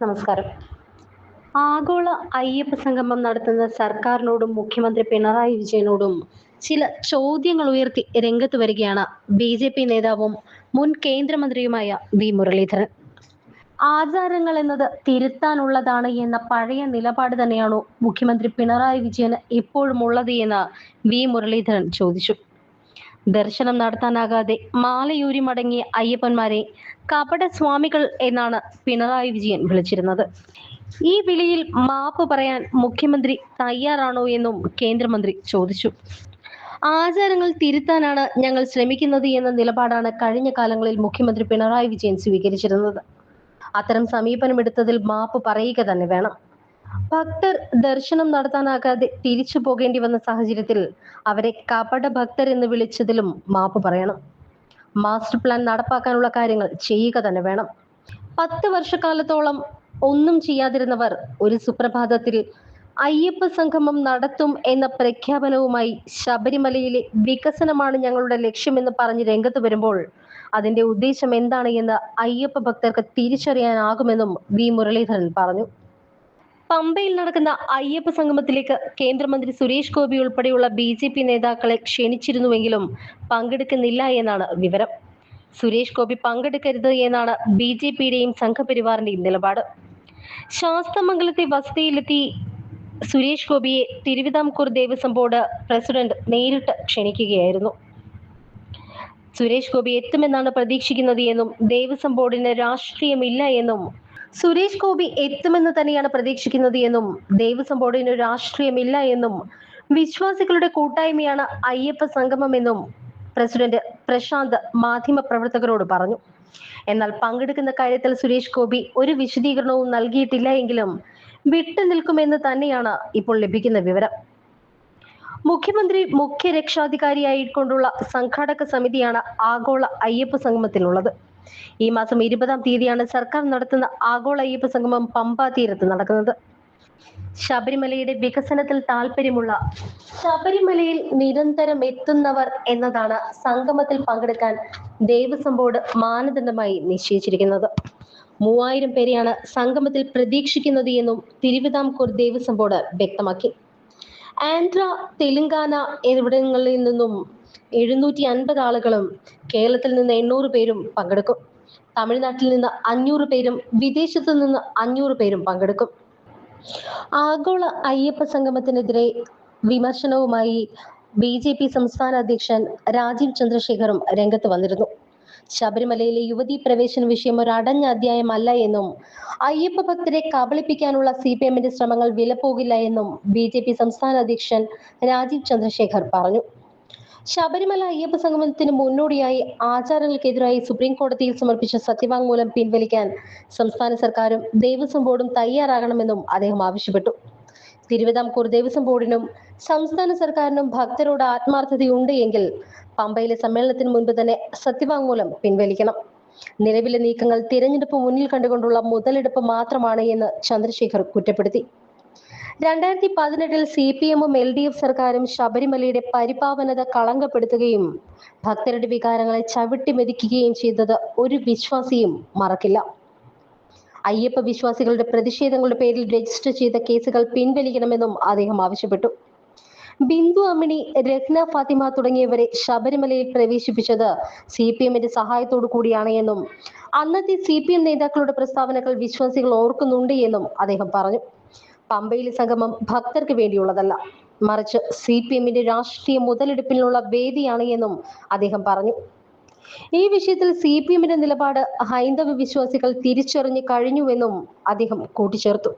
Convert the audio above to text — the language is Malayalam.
നമസ്കാരം. ആഗോള അയ്യപ്പ സംഗമം നടത്തുന്ന സർക്കാരിനോടും മുഖ്യമന്ത്രി പിണറായി വിജയനോടും ചില ചോദ്യങ്ങൾ ഉയർത്തി രംഗത്ത് വരികയാണ് ബി ജെ പി നേതാവും മുൻ കേന്ദ്രമന്ത്രിയുമായ വി മുരളീധരൻ. ആചാരങ്ങൾ എന്നത് തിരുത്താനുള്ളതാണ് എന്ന പഴയ നിലപാട് തന്നെയാണോ മുഖ്യമന്ത്രി പിണറായി വിജയന് ഇപ്പോഴും ഉള്ളത് എന്ന് വി മുരളീധരൻ ചോദിച്ചു. ദർശനം നടത്താനാകാതെ മാലയൂരി മടങ്ങിയ അയ്യപ്പന്മാരെ കപട സ്വാമികൾ എന്നാണ് പിണറായി വിജയൻ വിളിച്ചിരുന്നത്. ഈ വിളിയിൽ മാപ്പ് പറയാൻ മുഖ്യമന്ത്രി തയ്യാറാണോ എന്നും കേന്ദ്രമന്ത്രി ചോദിച്ചു. ആചാരങ്ങൾ തിരുത്താനാണ് ഞങ്ങൾ ശ്രമിക്കുന്നത് എന്ന നിലപാടാണ് കഴിഞ്ഞ കാലങ്ങളിൽ മുഖ്യമന്ത്രി പിണറായി വിജയൻ സ്വീകരിച്ചിരുന്നത്. അത്തരം സമീപനമെടുത്തതിൽ മാപ്പ് പറയുക തന്നെ വേണം. ഭക്തർ ദർശനം നടത്താനാകാതെ തിരിച്ചു പോകേണ്ടി വന്ന സാഹചര്യത്തിൽ അവരെ കപട ഭക്തർ എന്ന് വിളിച്ചതിലും മാപ്പ് പറയണം. മാസ്റ്റർ പ്ലാൻ നടപ്പാക്കാനുള്ള കാര്യങ്ങൾ ചെയ്യുക തന്നെ വേണം. പത്ത് വർഷക്കാലത്തോളം ഒന്നും ചെയ്യാതിരുന്നവർ ഒരു സുപ്രഭാതത്തിൽ അയ്യപ്പ സംഗമം നടത്തും എന്ന പ്രഖ്യാപനവുമായി ശബരിമലയിലെ വികസനമാണ് ഞങ്ങളുടെ ലക്ഷ്യമെന്ന് പറഞ്ഞ് രംഗത്ത് വരുമ്പോൾ അതിന്റെ ഉദ്ദേശം എന്താണ് എന്ന് അയ്യപ്പ ഭക്തർക്ക് തിരിച്ചറിയാനാകുമെന്നും വി മുരളീധരൻ പറഞ്ഞു. പമ്പയിൽ നടക്കുന്ന അയ്യപ്പ സംഗമത്തിലേക്ക് കേന്ദ്രമന്ത്രി സുരേഷ് ഗോപി ഉൾപ്പെടെയുള്ള ബി ജെ പി നേതാക്കളെ ക്ഷണിച്ചിരുന്നുവെങ്കിലും പങ്കെടുക്കുന്നില്ല എന്നാണ് വിവരം. സുരേഷ് ഗോപി പങ്കെടുക്കരുത് എന്നാണ് ബി ജെ പിയുടെയും സംഘപരിവാറിന്റെയും നിലപാട്. ശാസ്തമംഗലത്തെ വസതിയിലെത്തി സുരേഷ് ഗോപിയെ തിരുവിതാംകൂർ ദേവസ്വം ബോർഡ് പ്രസിഡന്റ് നേരിട്ട് ക്ഷണിക്കുകയായിരുന്നു. സുരേഷ് ഗോപി എത്തുമെന്നാണ് പ്രതീക്ഷിക്കുന്നത് എന്നും ദേവസ്വം ബോർഡിന് രാഷ്ട്രീയമില്ല എന്നും സുരേഷ് ഗോപി എത്തുമെന്ന് തന്നെയാണ് പ്രതീക്ഷിക്കുന്നത് എന്നും ദേവസ്വം ബോർഡിന് രാഷ്ട്രീയമില്ല എന്നും വിശ്വാസികളുടെ കൂട്ടായ്മയാണ് അയ്യപ്പ സംഗമം എന്നും പ്രസിഡന്റ് പ്രശാന്ത് മാധ്യമ പ്രവർത്തകരോട് പറഞ്ഞു. എന്നാൽ പങ്കെടുക്കുന്ന കാര്യത്തിൽ സുരേഷ് ഗോപി ഒരു വിശദീകരണവും നൽകിയിട്ടില്ല എങ്കിലും വിട്ടുനിൽക്കുമെന്ന് തന്നെയാണ് ഇപ്പോൾ ലഭിക്കുന്ന വിവരം. മുഖ്യമന്ത്രി മുഖ്യ രക്ഷാധികാരിയായിക്കൊണ്ടുള്ള സംഘാടക സമിതിയാണ് ആഗോള അയ്യപ്പ സംഗമത്തിനുള്ളത് ഈ മാസം ഇരുപതാം തീയതിയാണ് സർക്കാർ നടത്തുന്ന ആഗോള അയ്യപ്പ സംഗമം പമ്പ തീരത്ത് നടക്കുന്നത്. ശബരിമലയുടെ വികസനത്തിൽ താല്പര്യമുള്ള ശബരിമലയിൽ നിരന്തരം എത്തുന്നവർ എന്നതാണ് സംഗമത്തിൽ പങ്കെടുക്കാൻ ദേവസ്വം ബോർഡ് മാനദണ്ഡമായി നിശ്ചയിച്ചിരിക്കുന്നത്. മൂവായിരം പേരെയാണ് സംഗമത്തിൽ പ്രതീക്ഷിക്കുന്നത് എന്നും തിരുവിതാംകൂർ ദേവസ്വം ബോർഡ് വ്യക്തമാക്കി. ആന്ധ്ര തെലുങ്കാന എന്നിവിടങ്ങളിൽ നിന്നും എഴുന്നൂറ്റി അൻപത് ആളുകളും കേരളത്തിൽ നിന്ന് എണ്ണൂറ് പേരും പങ്കെടുക്കും. തമിഴ്നാട്ടിൽ നിന്ന് അഞ്ഞൂറ് പേരും വിദേശത്തു നിന്ന് അഞ്ഞൂറ് പേരും പങ്കെടുക്കും. ആഗോള അയ്യപ്പ സംഗമത്തിനെതിരെ വിമർശനവുമായി ബി ജെ പി സംസ്ഥാന അധ്യക്ഷൻ രാജീവ് ചന്ദ്രശേഖറും രംഗത്ത് വന്നിരുന്നു. ശബരിമലയിലെ യുവതീ പ്രവേശന വിഷയം ഒരു അടഞ്ഞ അധ്യായമല്ല എന്നും അയ്യപ്പ ഭക്തരെ കബളിപ്പിക്കാനുള്ള സി പി എമ്മിന്റെ ശ്രമങ്ങൾ വിലപ്പോകില്ല എന്നും ബി ജെ പി സംസ്ഥാന അധ്യക്ഷൻ രാജീവ് ചന്ദ്രശേഖർ പറഞ്ഞു. ശബരിമല അയ്യപ്പ സംഗമത്തിന് മുന്നോടിയായി ആചാരങ്ങൾക്കെതിരായി സുപ്രീം കോടതിയിൽ സമർപ്പിച്ച സത്യവാങ്മൂലം പിൻവലിക്കാൻ സംസ്ഥാന സർക്കാരും ദേവസ്വം ബോർഡും തയ്യാറാകണമെന്നും അദ്ദേഹം ആവശ്യപ്പെട്ടു. തിരുവിതാംകൂർ ദേവസ്വം ബോർഡിനും സംസ്ഥാന സർക്കാരിനും ഭക്തരോട് ആത്മാർത്ഥതയുണ്ട് എങ്കിൽ പമ്പയിലെ സമ്മേളനത്തിന് മുൻപ് തന്നെ സത്യവാങ്മൂലം പിൻവലിക്കണം. നിലവിലെ നീക്കങ്ങൾ തിരഞ്ഞെടുപ്പ് മുന്നിൽ കണ്ടുകൊണ്ടുള്ള മുതലെടുപ്പ് മാത്രമാണ് എന്ന് ചന്ദ്രശേഖർ കുറ്റപ്പെടുത്തി. രണ്ടായിരത്തി പതിനെട്ടിൽ സി പി എമ്മും എൽ ഡി എഫ് സർക്കാരും ശബരിമലയുടെ പരിപാവനത കളങ്കപ്പെടുത്തുകയും ഭക്തരുടെ വികാരങ്ങളെ ചവിട്ടി മെതിക്കുകയും ചെയ്തത് ഒരു വിശ്വാസിയും മറക്കില്ല. അയ്യപ്പ വിശ്വാസികളുടെ പ്രതിഷേധങ്ങളുടെ പേരിൽ രജിസ്റ്റർ ചെയ്ത കേസുകൾ പിൻവലിക്കണമെന്നും അദ്ദേഹം ആവശ്യപ്പെട്ടു. ബിന്ദു അമ്മിണി രഹ്ന ഫാത്തിമ തുടങ്ങിയവരെ ശബരിമലയിൽ പ്രവേശിപ്പിച്ചത് സി പി എമ്മിന്റെ സഹായത്തോടു കൂടിയാണ് എന്നും അന്നത്തെ സി പി എം നേതാക്കളുടെ പ്രസ്താവനകൾ വിശ്വാസികൾ ഓർക്കുന്നുണ്ട് എന്നും അദ്ദേഹം പറഞ്ഞു. പമ്പയിലെ സംഗമം ഭക്തർക്ക് വേണ്ടിയുള്ളതല്ല. മറിച്ച് സി പി എമ്മിന്റെ രാഷ്ട്രീയ മുതലെടുപ്പിനുള്ള വേദിയാണ് എന്നും അദ്ദേഹം പറഞ്ഞു. ഈ വിഷയത്തിൽ സി പി എമ്മിന്റെ നിലപാട് ഹൈന്ദവ വിശ്വാസികൾ തിരിച്ചറിഞ്ഞു കഴിഞ്ഞുവെന്നും അദ്ദേഹം കൂട്ടിച്ചേർത്തു.